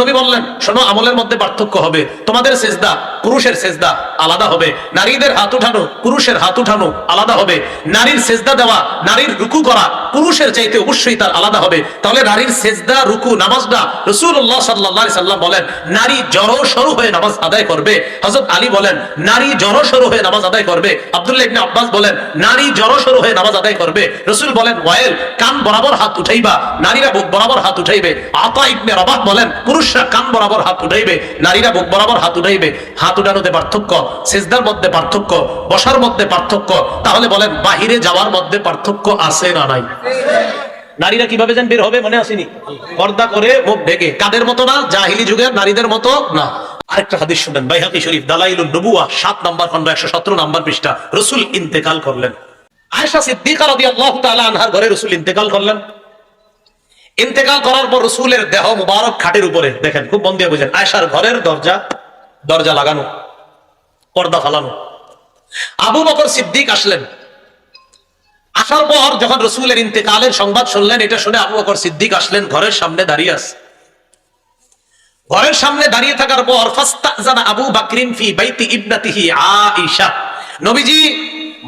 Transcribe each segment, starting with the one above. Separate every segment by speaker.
Speaker 1: নবী বললেন, শোনো, আমলের মধ্যে পার্থক্য হবে। তোমাদের সেজদা পুরুষের সেজদা আলাদা হবে। নারীদের হাত উঠানো পুরুষের হাত উঠানো আলাদা হবে। নারীর সেজদা দেওয়া, নারীর রুকু করা পুরুষের চাইতে অবশ্যই তার আলাদা হবে। তাহলে নারীর সেজদা, রুকু, নামাজটা রসুল্লাহ সাল্লাহ সাল্লাম বলেন, নারী জড়ো সরু হয়ে নামাজ আদায় করবে। হজরত আলী বলেন, নারী জড়ো সরু হয়ে নামাজ আদায় করবে। আব্দুল্লাহ ইবনে আব্বাস বলেন, নারী জড়ো সরু হয়ে নামাজ আদায় করবে। রসুল বলেন, ওয়াইল, কান বরাবর হাত উঠাইবা। নারীরা বরাবর হাত উঠাইবে। আতা ইবনে রবাহ বলেন পুরুষরা কান বরাবর হাত উঠাইবে, নারীরা বুক বরাবর হাত উঠাইবে, হাত উঠানোতে পার্থক্য, সেজদার মধ্যে পার্থক্য, বসার মধ্যে পার্থক্য, তাহলে বলেন বাহিরে যাওয়ার মধ্যে পার্থক্য আছে না নাই? নারীরা কীভাবে যেন বের হবে মনে আসেনি? পর্দা করে মুখ ঢেকে, কাদের মতো না, জাহিলি যুগের নারীদের মতো না। আরেকটা হাদিস শুনেন বাইহাকি শরীফ, দালাইলুন নবুয়া সাত নম্বর খন্ড একশো সতেরো নম্বর পৃষ্ঠা, রসুল ইন্তেকাল করলেন। আয়েশা সিদ্দিকা রাদিয়াল্লাহু তাআলা আনহার ঘরে রসুল ইন্তেকাল করলেন। ইন্তেকাল করার পর রসুলের দেহ মুবারক খাটের উপরে, দেখেন, খুব মন দিয়ে বুঝেন আয়েশার ঘরের দরজা দরজা লাগানো, পর্দা ফালানো। আবু বকর সিদ্দিক আসলেন। আসার পর যখন রসুলের ইন্তেকালের সংবাদ শুনলেন, এটা শুনে আবু বকর সিদ্দিক আসলেন, ঘরের সামনে দাঁড়িয়ে আছে। ঘরের সামনে দাঁড়িয়ে থাকার পর, ফাস্তাজানা আবু বাকরিন ফি বাইতি ইবনাতিহি আয়েশা। নবীজি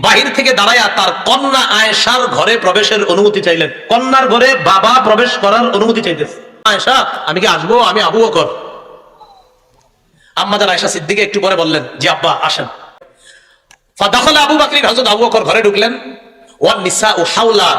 Speaker 1: বাহির থেকে দাঁড়ায়া তার কন্যা আয়েশার ঘরে প্রবেশের অনুমতি চাইলেন। কন্যার ঘরে বাবা প্রবেশ করার অনুমতি চাইতেছে। আয়েশা, আমি কি আসব? আমি আবু বকর। আম্মাদার আয়েশা সিদ্দিকে একটু পরে বললেন যে আব্বা, আসেন। ফাদাখলা আবু বাকরি, হযরত আবু বকর ঘরে ঢুকলেন। ওয়ান নিসা ও হাওলা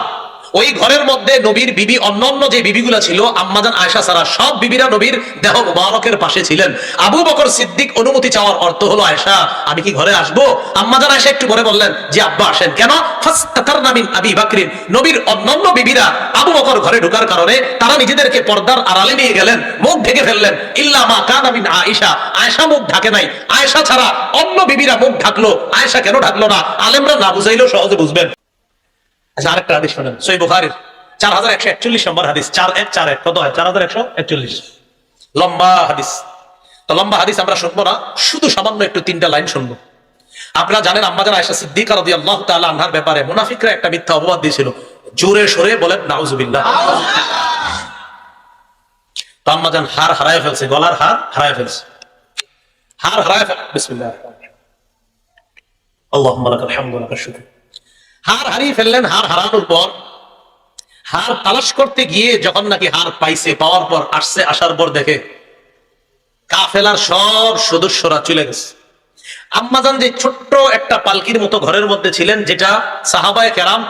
Speaker 1: ওই ঘরের মধ্যে নবীর বিবি, অন্যান্য যে বিবিগুলা ছিল আম্মাজান আয়েশা, সারা, সব বিবিরা নবীর দেহ মুবারকের পাশে ছিলেন। আবু বকর সিদ্দিক অনুমতি চাওয়ার অর্থ হলো, আয়েশা, আমি কি ঘরে আসব? আম্মাজান আয়েশা একটু পরে বললেন যে আব্বা, আসেন। কেন? ফাস্তাতারনা মিন আবি বাকরিন। নবীর অন্যান্য বিবিরা আবু বকর ঘরে ঢোকার কারণে তারা নিজেদেরকে পর্দার আড়ালে নিয়ে গেলেন, মুখ ঢেকে ফেললেন। ইল্লা মা কানা মিন আয়েশা। আয়েশা মুখ ঢাকে নাই। আয়েশা ছাড়া অন্য বিবিরা মুখ ঢাকলো। আয়েশা কেন ঢাকলো না? আলেমরা না বুঝাইলেও সহজে বুঝবেন। আচ্ছা আরেকটা হাদিস শোনেন। সই বুখারির। চার হাজার একশো একচল্লিশ নম্বর হাদিস। চার এক চার এক, কত হয়? চার হাজার একশো একচল্লিশ। লম্বা হাদিস। তো লম্বা হাদিস আমরা শুনব না, শুধু সামান্য একটু তিনটা লাইন শুনব। আপনারা জানেন আম্মাজান আয়সা সিদ্দিকা রদি আল্লাহ তাআলা আনহার ব্যাপারে মুনাফিকরা একটা মিথ্যা অপবাদ দিয়েছিল। জোরে সরে বলেন, নাউজুবিল্লাহ। তো আম্মাজান হার হারায় ফেলছে, গলার হার হারায় ফেলছে। হার হারায় ফেল বিসমিল্লাহ। আল্লাহুম্মা লাকাল হামদু ওয়া লাকাশ শুকর। হার হারিয়ে ফেললেন, হার হারানোর পর, হার তালাশ করতে গিয়ে যখন নাকি হার পাইছে, পাওয়ার পর আসছে, আসার পর দেখে কাফেলার সব সদস্যরা চলে গেছে। আম্মাজান যে ছোট্ট একটা পালকির মতো ঘরের মধ্যে ছিলেন, যেটা সাহাবায় কেরাম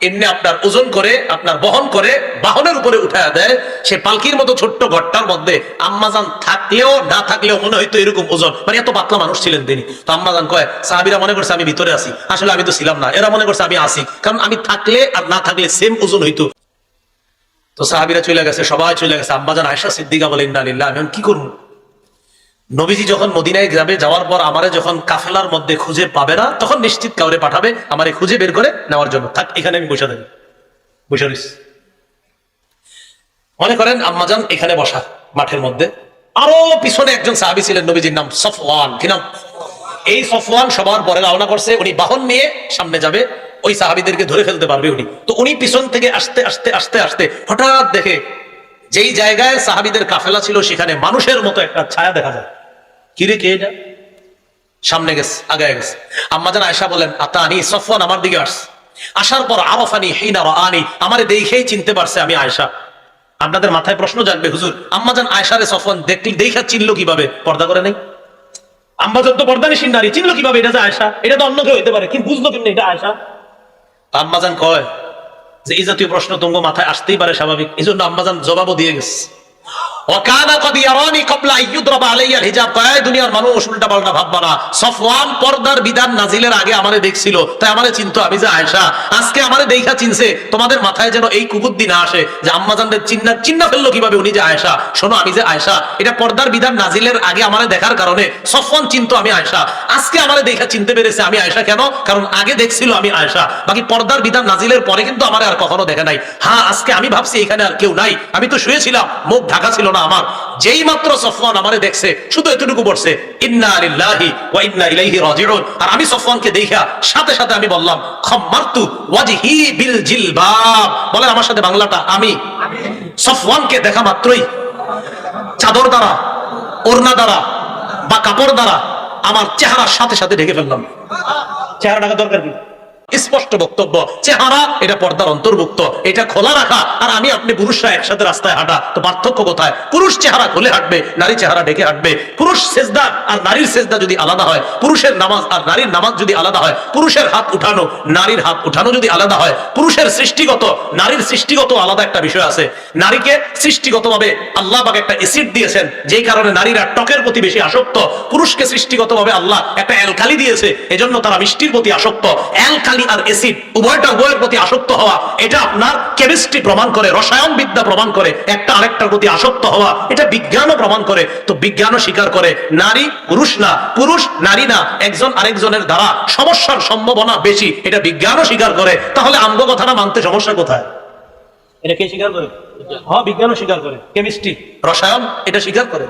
Speaker 1: এমনি আপনার ওজন করে, আপনার বহন করে, বাহনের উপরে উঠায় দেয়, সে পালকির মতো ছোট্ট ঘরটার মধ্যে আম্মাজান থাকলেও না থাকলেও মনে হয়তো এরকম ওজন। মানে এত পাতলা মানুষ ছিলেন তিনি। তো আম্মাজান কয়, সাহাবিরা মনে করছে আমি ভিতরে আছি। আসলে আমি তো ছিলাম না। এরা মনে করছে আমি আসি কারণ আমি থাকলে আর না থাকলে সেম ওজন হইতো। তো সাহাবিরা চলে গেছে, সবাই চলে গেছে। আম্মাজান আয়সা সিদ্দিকা বলেন না লিল্লাহ আমি কি করব নবীজি যখন মদিনায় গ্রামে যাওয়ার পর আমারে যখন কাফেলার মধ্যে খুঁজে পাবে না, তখন নিশ্চিত কাউরে পাঠাবে, আমারে খুঁজে বের করে নেওয়ার জন্য। থাক, এখানে আমি বসে দেব বসে রইছি। মনে করেন, আম্মাজান এখানে বসা মাঠের মধ্যে, আরও পিছনে একজন সাহাবি ছিলেন নবীজির নাম সফওয়ান। কি নাম? এই সফওয়ান সবার পরে রওনা করছে, উনি বাহন নিয়ে সামনে যাবে, ওই সাহাবিদেরকে ধরে ফেলতে পারবে উনি। তো উনি পিছন থেকে আসতে আসতে আসতে আসতে হঠাৎ দেখে, যেই জায়গায় সাহাবিদের কাফেলা ছিল, সেখানে মানুষের মতো একটা ছায়া দেখা যায়। কিরে কে এটা? সামনে গেছে আগে গেছে। আম্মাজান আয়সা বলেন, আতানি সফওয়ান আমার দিকে আস আসার পর আরফানি হিনা আনি আমারে দেখেই চিনতে পারছে আমি আয়সা আপনাদের মাথায় প্রশ্ন জানবে হুজুর আম্মাজান আয়সারে সফওয়ান দেখলি দেখা চিনলো কীভাবে? পর্দা করে নেই। আম্মাজান তো পর্দা নিশিন নারী, চিনলো কীভাবে এটা যে আয়সা এটা তো অন্য কেউ হইতে পারে, কিন্তু বুঝলো কেমনি এটা আয়সা আম্মাজান কয় যে, এই জাতীয় প্রশ্ন তোমার মাথায় আসতেই পারে স্বাভাবিক। এই জন্য আম্মাজান জবাবও দিয়ে গেছে। পর্দার বিধান নাজিলের আগে আমারে আজকে আয়েশা। দেখার কারণে সফওয়ান আমি আজকে আমারে দেখা চিনতে পেরেছে আমি কেন? কারণ আগে দেখছিল আমি আয়েশা। বাকি পর্দার বিধান নাজিলের পরে কিন্তু আমারে আর কখনো দেখে নাই। হ্যাঁ আজকে আমি ভাবছি এখানে আর কেউ নাই। আমি তো শুয়েছিলাম, মুখ ঢাকা ছিল না আমার। যেই মাত্র সফওয়ান আমারে দেখছে, শুধু এতটুকু বলছে, ইন্না লিল্লাহি ওয়া ইন্না ইলাইহি রাজিউন। আর আমি সফওয়ানকে দেখা সাথে সাথে আমি বললাম, খাম্মারতু ওয়াজহি বিল জিলবাব। বলেন আমার সাথে বাংলাটা, আমি। সফওয়ানকে দেখা মাত্রই চাদর দ্বারা, ওড়না দ্বারা বা কাপড় দ্বারা আমার চেহারার সাথে সাথে ঢেকে ফেললাম। চেহারা ঢাকা দরকার কি? স্পষ্ট বক্তব্য, চেহারা এটা পর্দার অন্তর্ভুক্ত, এটা খোলা রাখা, আর আমি আপনি পুরুষরা একসাথে রাস্তায় হাঁটা, তো পার্থক্য কোথায়? পুরুষ চেহারা খুলে হাঁটবে, নারী চেহারা ঢেকে হাঁটবে। পুরুষ সেজদা আর নারীর সেজদা যদি আলাদা হয়, পুরুষের নামাজ আর নারীর নামাজ যদি আলাদা হয়, পুরুষের হাত উঠানো, নারীর হাত উঠানো যদি আলাদা হয়, পুরুষের সৃষ্টিগত, নারীর সৃষ্টিগত আলাদা একটা বিষয় আছে। নারীকে সৃষ্টিগতভাবে আল্লাহ পাক একটা এসিড দিয়েছেন, যেই কারণে নারীরা টকের প্রতি বেশি আসক্ত। পুরুষকে সৃষ্টিগতভাবে আল্লাহ একটা অ্যালকালি দিয়েছে, এজন্য তারা মিষ্টির প্রতি আসক্ত। অ্যালকালি আর এসিড উভয়টা উভয়ের প্রতি আসক্ত হওয়া এটা আপনার কেমিস্ট্রি প্রমাণ করে রসায়ন বিদ্যা প্রমাণ করে একটা আরেকটার প্রতি আসক্ত হওয়া এটা বিজ্ঞানও প্রমাণ করে তো বিজ্ঞানও স্বীকার করে নারী পুরুষ না পুরুষ নারী না একজন আরেকজনের দ্বারা সমস্যার সম্ভাবনা বেশি এটা বিজ্ঞানও স্বীকার করে তাহলে আমগো কথাটা মানতে সমস্যা কোথায়? এটা কে স্বীকার করে? হ্যাঁ বিজ্ঞানও স্বীকার করে কেমিস্ট্রি রসায়ন এটা স্বীকার করে।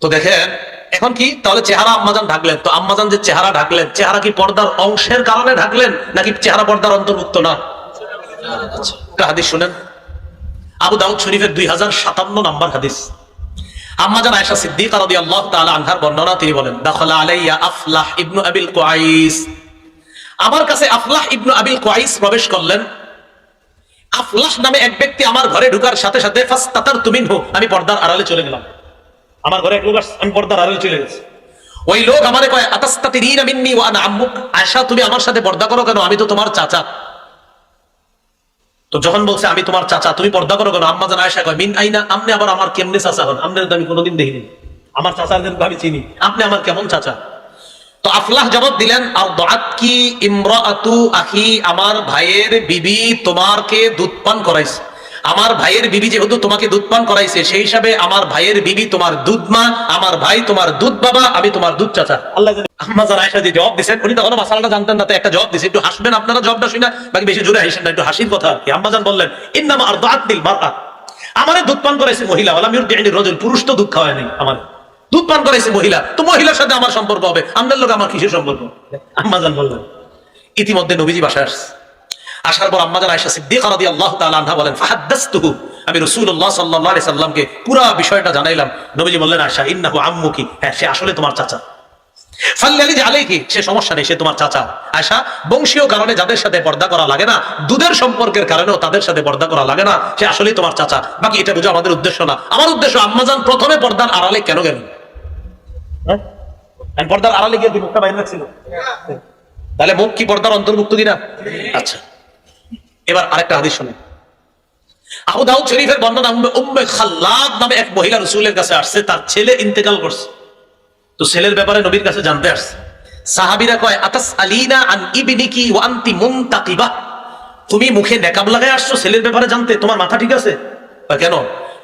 Speaker 1: তো দেখেন এখন কি? তাহলে চেহারা আম্মাজান ঢাকলেন। তো আম্মাজান যে চেহারা ঢাকলেন চেহারা কি পর্দার অংশের কারণে ঢাকলেন নাকি চেহারা পর্দার অন্তর্ভুক্ত না? আচ্ছা, হাদিস শুনেন। আবু দাউদ শরীফের দুই হাজার সাতান্ন নাম্বার হাদিস। বর্ণনা বলেন ইবনু আবিল আমার কাছে ইবনু আবিল প্রবেশ করলেন। নামে এক ব্যক্তি আমার ঘরে ঢুকার সাথে সাথে ফাস্তাতার আমি পর্দার আড়ালে চলে গেলাম। আমার ঘরে এক লোক আমি পর্দার আড়ালে চলে গেছি। ওই লোক আমারে কয়, আতাস্তাতিরিনা মিন্নি ওয়া আনা আম্মুক? আয়েশা, তুমি আমার সাথে পর্দা করো কেন? আমি তো তোমার চাচা। তো যখন বলছে, আমি তোমার চাচা, তুমি পর্দা করো কেন? আম্মা জান আয়েশা কয়, মিন আইনা? আপনি আবার আমার কেমনে চাচা হন? আপনার তো আমি কোনোদিন দেখিনি। আমার চাচাদের আমি চিনি। আপনি আমার কেমন চাচা? তো আফলাহ জবাব দিলেন আর দআত কি ইমরাআতু আখি, আমার ভাইয়ের বিবি তোমারকে দুধ পান করাইছে। আমার ভাইয়ের বিবি যেহেতু তোমাকে দুধ পান করাইছে সেই হিসাবে আমার ভাইয়ের বিবি তোমার দুধ মা আমার ভাই তোমার দুধ বাবা আমি তোমার দুধ চাচা। আল্লাহ আম্মা জান আয়েশা যে জবাব দিছেন উনি তখন মাসালাটা জানতেন না একটা জবাব দিছে একটু হাসবেন আপনারা জবাবটা শুনে। বাকি বেশি জোরে হাসেন না একটু হাসির কথা আর কি। আম্মা জান বললেন ইন্নামা আর দাঁত দিল মারআ। আমারে দুধ পান করাইছে মহিলা রজুল পুরুষ তো দুধ খাওয়ায় নাই আমার। দুধ পান করাইছে মহিলা তো মহিলার সাথে আমার সম্পর্ক হবে আপনার লোক আমার কিসের সম্পর্ক? আম্মা জান বললেন ইতিমধ্যে নবীজি বাসায় আসছে। আসার পর আম্মাজান আয়েশা সিদ্দিকা রাদিয়াল্লাহু তাআলা আনহা বলেন, ফাহাদ্দাসতুহু। আমি রাসূলুল্লাহ সাল্লাল্লাহু আলাইহি সাল্লামকে পুরো বিষয়টা জানাইলাম। নবীজি বললেন, আয়েশা, ইন্নাহু আম্মুকি। হ্যাঁ সে আসলে তোমার চাচা। সে সমস্যা নেই, সে তোমার চাচা। আয়সা বংশীয় কারণে যাদের সাথে পর্দা করা লাগে না, দুধের সম্পর্কের কারণেও তাদের সাথে পর্দা করা লাগে না, সে আসলেই তোমার চাচা। বাকি এটা বুঝো আমাদের উদ্দেশ্য না। আমার উদ্দেশ্য আম্মাজান প্রথমে পর্দার আড়ালে কেন গেলেন হ্যাঁ? পর্দার আড়ালে গিয়ে তাহলে মুখ কি পর্দার অন্তর্ভুক্ত কিনা? আচ্ছা। এবার আরেকটা হাদিস শুনুন। আবু দাউদ শরীফের বর্ণনা উম্মে- খাল্লাদ নামে এক মহিলা রসুলের কাছে আসছে, তার ছেলে ইন্তেকাল করছে। তো ছেলের ব্যাপারে নবীর কাছে জানতে আসছে। সাহাবীরা কয়, আতাস আলিনা আন ইবনিকি ওয়া আনতি মুনতাকিবা। তুমি মুখে নেকাব লাগায় আসছো, ছেলের ব্যাপারে জানতে, তোমার মাথা ঠিক আছে? কেন?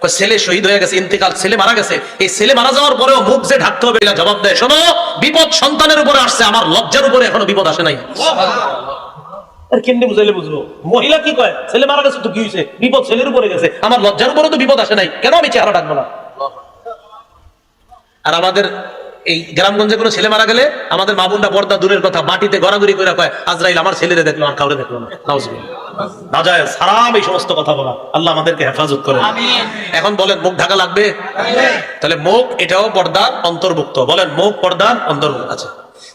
Speaker 1: ছেলে শহীদ হয়ে গেছে, ইন্তেকাল, ছেলে মারা গেছে। এই ছেলে মারা যাওয়ার পরেও মুখ যে ঢাকতে হবে জবাব দেয়। শোনো, বিপদ সন্তানের উপরে আসছে, আমার লজ্জার উপরে এখনও বিপদ আসে নাই। আর কেমনি বুঝাইলে বুঝব? মহিলা কি কয়? ছেলে মারা গেছে তো কি হয়েছে বিপদ ছেলের উপরে গেছে। আমার লজ্জার উপরে তো বিপদ আসে নাই। কেন আমি চেহারা ডাকবো না? আর আমাদের এই গ্রামগঞ্জে কোনো ছেলে মারা গেলে আমাদের মামুনরা পর্দা দূরের কথা মাটিতে গড়াগড়ি করে কয় আজরাইল আমার ছেলেরে দেখল আর কাউরে দেখল না। নাউজুবিল্লাহ। না যায় সারাম এই সমস্ত কথা বলা। আল্লাহ আমাদেরকে হেফাজত করে এখন বলেন মুখ ঢাকা লাগবে? তাহলে মুখ এটাও পর্দার অন্তর্ভুক্ত। বলেন মুখ পর্দার অন্তর্ভুক্ত। আছে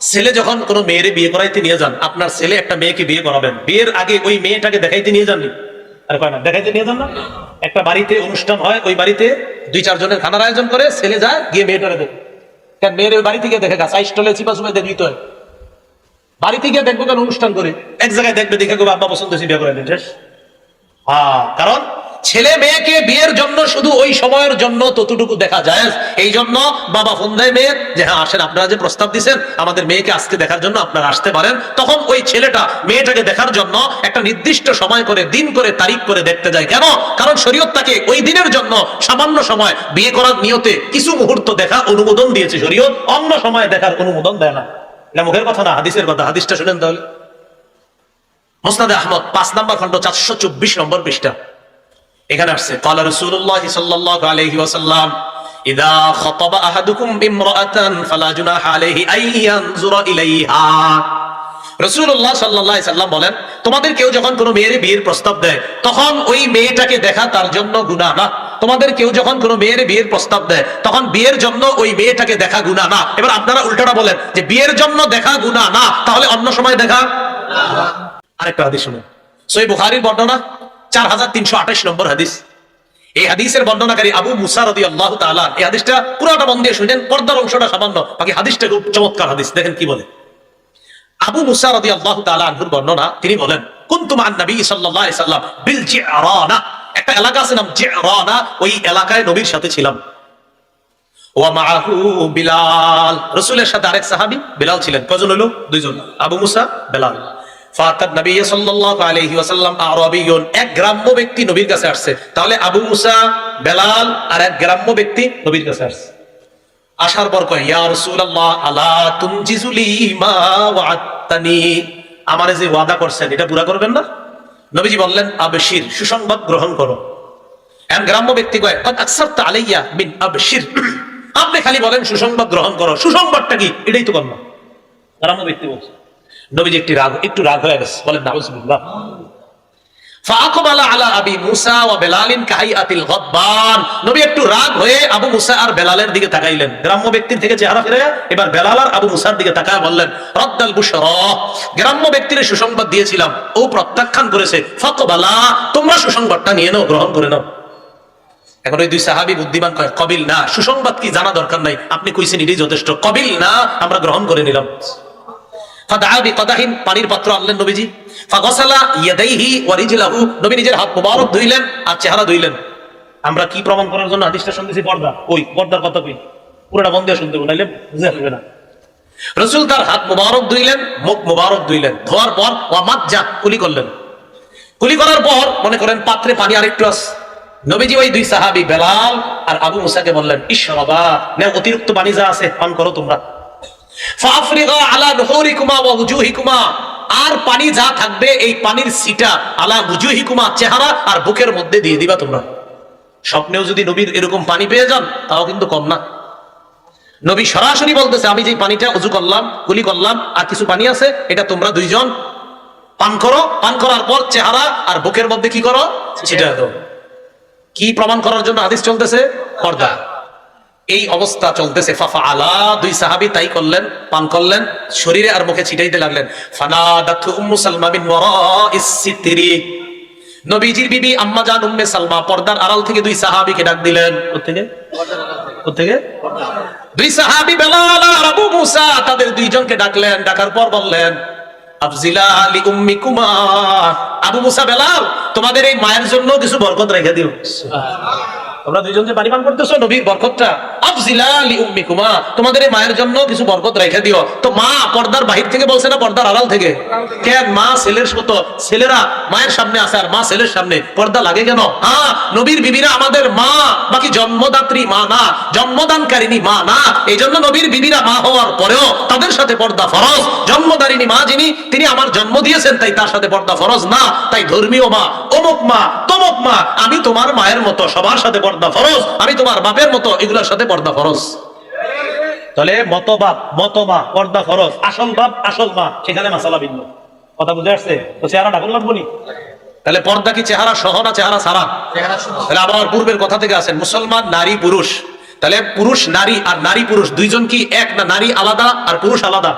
Speaker 1: ছেলে যখন কোনো মেয়েরে বিয়ে করাইতে নিয়ে যান, আপনার ছেলে একটা মেয়েকে বিয়ে করাবেন। বিয়ের আগে ওই মেয়েটাকে দেখাইতে নিয়ে যাননি? আর কয় না, দেখাইতে নিয়ে যান না? একটা বাড়িতে অনুষ্ঠান হয়, ওই বাড়িতে দুই চারজনের খানার আয়োজন করে, ছেলে যায়, গিয়ে মেয়েটারে কেন মেয়ের ওই বাড়ি থেকে দেখে গা চিপা চুপে দেখবি কেন অনুষ্ঠান করে? এক জায়গায় দেখবে, দেখে গো আব্বা পছন্দ হ্যাঁ কারণ ছেলে মেয়েকে বিয়ের জন্য শুধু ওই সময়ের জন্য ততটুকু দেখা যায়। এই জন্য বাবা ফোন দেয় মেয়ের যে হ্যাঁ আসেন, আপনারা যে প্রস্তাব দিচ্ছেন আমাদের মেয়েকে আজকে দেখার জন্য আপনারা আসতে পারেন। তখন ওই ছেলেটা মেয়েটাকে দেখার জন্য একটা নির্দিষ্ট সময় করে, দিন করে, তারিখ করে দেখতে যায়। কেন? কারণ শরীয়ত তাকে ওই দিনের জন্য সামান্য সময় বিয়ে করার নিয়তে কিছু মুহূর্ত দেখা অনুমোদন দিয়েছে শরীয়ত। অন্য সময় দেখার অনুমোদন দেয় না। এটা মুখের কথা না, হাদিসের কথা। হাদিসটা শুনেন তাহলে। মোসনাদে আহমদ, পাঁচ নম্বর খন্ড চারশো চব্বিশ নম্বর পৃষ্ঠা। এখানে আসছে, কালা রসুল্লাহ সাল্লাল্লাহু আলাইহি বলেন, তোমাদের কেউ যখন কোনো মেয়ের বিয়ের প্রস্তাব দেয়, তখন ওই মেয়েটাকে দেখা তার জন্য না। তোমাদের কেউ যখন কোনো মেয়ের বিয়ের প্রস্তাব দেয়, তখন বিয়ের জন্য ওই মেয়েটাকে দেখা গুনাহ না। এবার আপনারা উল্টাটা বলেন, যে বিয়ের জন্য দেখা গুনাহ না, তাহলে অন্য সময় দেখা? আরেকটা আদি শুনুন। সই বুহারির বর্ণনা চার হাজার তিনশো আঠাশ নম্বর হাদিস। এই হাদিসের বর্ণনাকারী আবু আল্লাহ তাআলা, এই হাদিসটা পুরোটা মন দিয়ে শুনেন পর্দার অংশটা সামান্য, বাকি হাদিসটা খুব চমৎকার হাদিস, দেখেন কি বলে। আবু আল্লাহ তাআলা আনহুর বর্ণনা, তিনি বলেন, কুনতু মান নবী সাল্লাম বিল একটা এলাকা আছে নাম জিরানা, ওই এলাকায় নবীর সাথে ছিলাম। ওয়া বিলাল রাসূলের সাথে আরেক সাহাবী বিলাল ছিলেন। কজন হলো? দুইজন। আবু মুসা, বিলাল। ফাতাত নবী সাল্লাল্লাহু আলাইহি ওয়াসাল্লাম আরাবিয়ুন। এক গ্রাম্য ব্যক্তি নবীর কাছে আসছে। তাহলে আবু মুসা, বেলাল আর এক গ্রাম্য ব্যক্তি নবীর কাছে আসছে। আসার পর কয়, ইয়া রাসূলুল্লাহ, আলা মা আমারে যে ওয়াদা করছেন, এটা পুরা করবেন না? নবীজি বললেন, আবশির, সুসংবাদ গ্রহণ করো। এমন গ্রাম্য ব্যক্তি কয় আলাইয়া মিন আবশির। আপনি খালি বলেন, সুসংবাদ গ্রহণ করো। সুসংবাদটা কি? এটাই তো কর্ম। গ্রাম্য ব্যক্তি বলছে। নবীজি একটি রাগ, একটু রাগ হয়ে গেছে। বলেন দিয়েছিলাম, ও প্রত্যাখ্যান করেছে তোমরা সুসংবাদটা নিয়ে নাও, গ্রহণ করে নাও। এখন ওই দুই সাহাবি বুদ্ধিমান কয়, কবিল না, সুসংবাদ কি জানা দরকার নাই, আপনি কইছেন এটাই যথেষ্ট। কবিল না, আমরা গ্রহণ করে নিলাম। পানির পাত্র আনলেন নবীজি। নবী নিজের হাত মোবারক ধুইলেন আর চেহারা ধুইলেন। আমরা কি প্রমাণ করার জন্য শুনতেছি? পর্দা। ওই পর্দার কথা কই? পুরোটা শুনতে হবে, নাইলে বুঝে আসবে না। রসুল তার হাত মোবারক ধুইলেন মুখ মোবারক ধুইলেন। ধোয়ার পর ওয়া মাজ্জা কুলি করলেন। কুলি করার পর মনে করেন পাত্রে পানি আরেকটু আস নবীজি ওই দুই সাহাবি বেলাল আর আবু মুসাকে বললেন ঈশ্বরবা নে অতিরিক্ত পানি যা আছে পান করো তোমরা। আলা নুহুরিকুমা ওয়া উজুহিকুমা। আর পানি যা থাকবে এই পানির সিটা আলা উজুহিকুমা চেহারা আর বুকের মধ্যে দিয়ে দিবা তোমরা। স্বপ্নেও যদি নবীর এরকম পানি পেয়ে যান তাও কিন্তু কম না। নবী সরাসরি বলতেছে আমি যে পানিটা উজু করলাম গুলি করলাম আর কিছু পানি আছে এটা তোমরা দুইজন পান করো। পান করার পর চেহারা আর বুকের মধ্যে কি করো? দাও। কি প্রমাণ করার জন্য আদেশ চলতেছে? পর্দা। এই অবস্থা চলতেছে। ফাফা আলা দুই সাহাবি তাই করলেন, পান করলেন, শরীরে আর মুখে ছিটাইতে লাগলেন। ফানাদাতু উম্মু সালমা বিন ওয়ারাইস সিতরি। নবীজির বিবি আম্মা জান উম্মে সালমা পর্দার আড়াল থেকে দুই সাহাবীকে ডাক দিলেন। কোত্থেকে? কোত্থেকে? দুই সাহাবী বেলাল আর আবু মুসা তাদের দুইজনকে ডাকলেন, ডাকার পর বললেন, আফজিলা আলি উম্মিকুমা। আবু মুসা, বেলাল, তোমাদের এই মায়ের জন্য কিছু বরকত রেখে দিও। তোমরা দুইজন যে পানি পান করতেছো? নবীর বরকতটা। আফজিলা লি উম্মিকুমা। তোমাদের এই মায়ের জন্য কিছু বরকত রেখে দিও। তো মা পর্দার বাহির থেকে বলছে না, পর্দার আড়াল থেকে? কেন? মা ছেলের মতো। ছেলেরা মায়ের সামনে আসে আর মা ছেলের সামনে। পর্দা লাগে কেন? হ্যাঁ নবীর বিবিরা আমাদের মা, বাকি জন্মদাত্রী মা না জন্মদানকারিনী মা না। এই জন্য নবীর বিবিরা মা হওয়ার পরেও তাদের সাথে পর্দা ফরজ। জন্মদারিনী মা যিনি, তিনি আমার জন্ম দিয়েছেন, তাই তার সাথে পর্দা ফরজ না। তাই ধর্মীয় মা, অমুক মা, তমুক মা, আমি তোমার মায়ের মতো সবার সাথে পর্দা ফরজ। আমি তোমার বাপের মতো এগুলোর সাথে পর্দা ফরজ। তাহলে মতবাপ মতমা পর্দা ফরজ। আসল বাপ আসল মা সেখানে মাসালা ভিন্ন। কথা বুঝে আসছে? তো চেহারা ডাকুন লাগবো নি? তাহলে পর্দা কি চেহারা সহ না চেহারা সারা? তাহলে আবার পূর্বের কথা থেকে আছেন মুসলমান নারী পুরুষ। তাহলে পুরুষ নারী আর নারী পুরুষ দুইজন কি এক না নারী আলাদা আর পুরুষ আলাদা?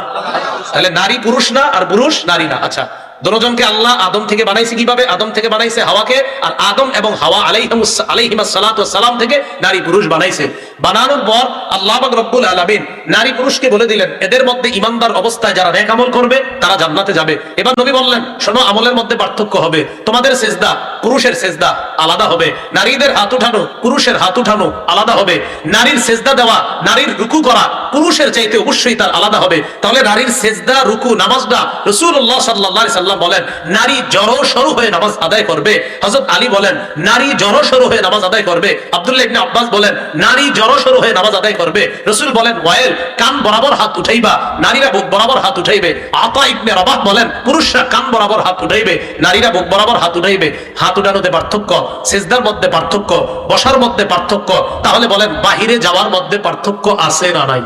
Speaker 1: তাহলে নারী পুরুষ না আর পুরুষ নারী না। আচ্ছা দুজনকে আল্লাহ আদম থেকে বানাইছে কীভাবে? আদম থেকে বানাইছে হাওয়াকে, আর আদম এবং হাওয়া আলাইহিমুস আলাইহিমাস সালাতু ওয়াস সালাম থেকে নারী পুরুষ বানাইছে। বানানোর পর আল্লাহ পাক রব্বুল আলামিন নারী পুরুষকে বলে দিলেন, এদের মধ্যে ইমানদার অবস্থায় যারা নেক আমল করবে, তারা জান্নাতে যাবে। এবার নবী বললেন, শোনো, আমলের মধ্যে পার্থক্য হবে। তোমাদের সেজদা পুরুষের সেজদা আলাদা হবে। নারীদের হাত উঠানো পুরুষের হাত উঠানো আলাদা হবে। নারীর সেজদা দেওয়া, নারীর রুকু করা পুরুষের চাইতে অবশ্যই তার আলাদা হবে। তাহলে নারীর সেজদা, রুকু, নামাজটা রসুল্লাহ সাল্লাহ সাল্লাম বলেন, নারী জড়ো সরু হয়ে নামাজ আদায় করবে। হজরত আলী বলেন, নারী জড়ো সরু হয়ে নামাজ আদায় করবে। আব্দুল্লাহ ইবনে আব্বাস বলেন, নারী জড়ো সরু হয়ে নামাজ আদায় করবে। রসুল বলেন ওয়াইল কান বরাবর হাত উঠাইবা। নারীরা বুক বরাবর হাত উঠাইবে। আতা ইবনে রবাহ বলেন, পুরুষরা কান বরাবর হাত উঠাইবে। নারীরা বুক বরাবর হাত উঠাইবে। হাত উঠানোতে পার্থক্য, সেজদার মধ্যে পার্থক্য, বসার মধ্যে পার্থক্য। তাহলে বলেন, বাহিরে যাওয়ার মধ্যে পার্থক্য আছে না নাই?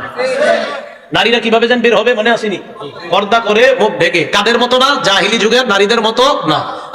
Speaker 1: নারীরা কীভাবে যেন বের হবে মনে আসেনি? পর্দা করে মুখ ঢেকে। কাদের মতো না? জাহিলি যুগের নারীদের মতো না।